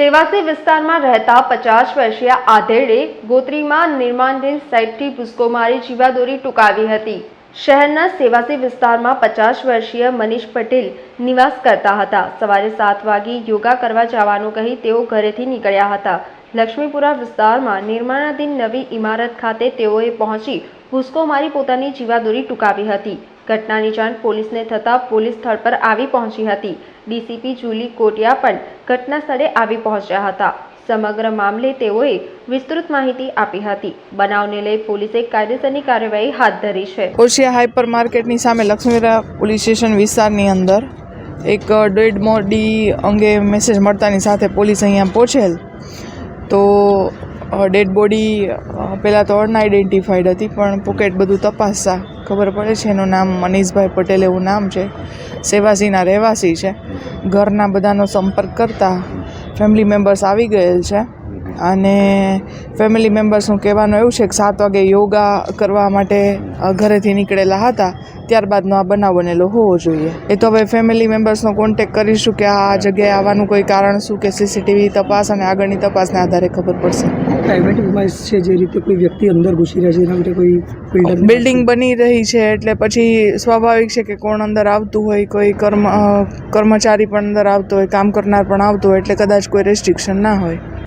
સેવાસી વિસ્તારમાં રહેતા પચાસ વર્ષીય આધેડે ગોત્રીમાં નિર્માણધીન સાઇટથી ભૂસકો મારી જીવાદોરી ટૂંકાવી હતી. શહેરના સેવાસી વિસ્તારમાં પચાસ વર્ષીય મનીષ પટેલ નિવાસ કરતા હતા. સવારે સાત વાગે યોગા કરવા જવાનું કહી તેઓ ઘરેથી નીકળ્યા હતા. લક્ષ્મીપુરા વિસ્તારમાં નિર્માણાધીન નવી ઇમારત ખાતે તેઓએ પહોંચી ભૂસકો મારી પોતાની જીવાદોરી ટૂંકાવી હતી. ઘટનાની જાણ પોલીસને થતાં પોલીસ સ્થળ પર આવી પહોંચી હતી. ડીસીપી જુલી કોટિયા પણ ઘટના સ્થળે આવી પહોંચ્યા હતા. સમગ્ર મામલે તેઓએ વિસ્તૃત માહિતી આપી હતી. બનાવને લઈ પોલીસે કાયદેસરની કાર્યવાહી હાથ ધરી છે. ઓશિયા હાઇપર માર્કેટની સામે લક્ષ્મીરા પોલીસ સ્ટેશન વિસ્તારની અંદર એક ડેડ મોડી અંગે મેસેજ મળતાની સાથે પોલીસ અહીંયા પહોંચેલ. તો ડેડ બોડી પહેલાં તો અનઆઇડેન્ટિફાઈડ હતી, પણ પોકેટ બધું તપાસતા ખબર પડે છે એનું નામ મનીષભાઈ પટેલ એવું નામ છે. સેવાસીના રહેવાસી છે. ઘરના બધાનો સંપર્ક કરતા ફેમિલી મેમ્બર્સ આવી ગયેલ છે. અને ફેમિલી મેમ્બર્સનું કહેવાનું એવું છે કે સાત વાગે યોગા કરવા માટે ઘરેથી નીકળેલા હતા. ત્યારબાદનો આ બનાવ બનેલો હોવો જોઈએ. એ તો હવે ફેમિલી મેમ્બર્સનો કોન્ટેક કરીશું કે આ જગ્યાએ આવવાનું કોઈ કારણ શું કે સીસીટીવી તપાસ અને આગળની તપાસના આધારે ખબર પડશે. પ્રાઇવેટ છે જે રીતે કોઈ વ્યક્તિ અંદર ઘૂસી રહ્યા છે એના માટે કોઈ બિલ્ડર બિલ્ડિંગ બની રહી છે એટલે પછી સ્વાભાવિક છે કે કોણ અંદર આવતું હોય કોઈ કર્મ કર્મચારી પણ અંદર આવતો હોય કામ કરનાર પણ આવતો હોય એટલે કદાચ કોઈ રેસ્ટ્રિક્શન ના હોય.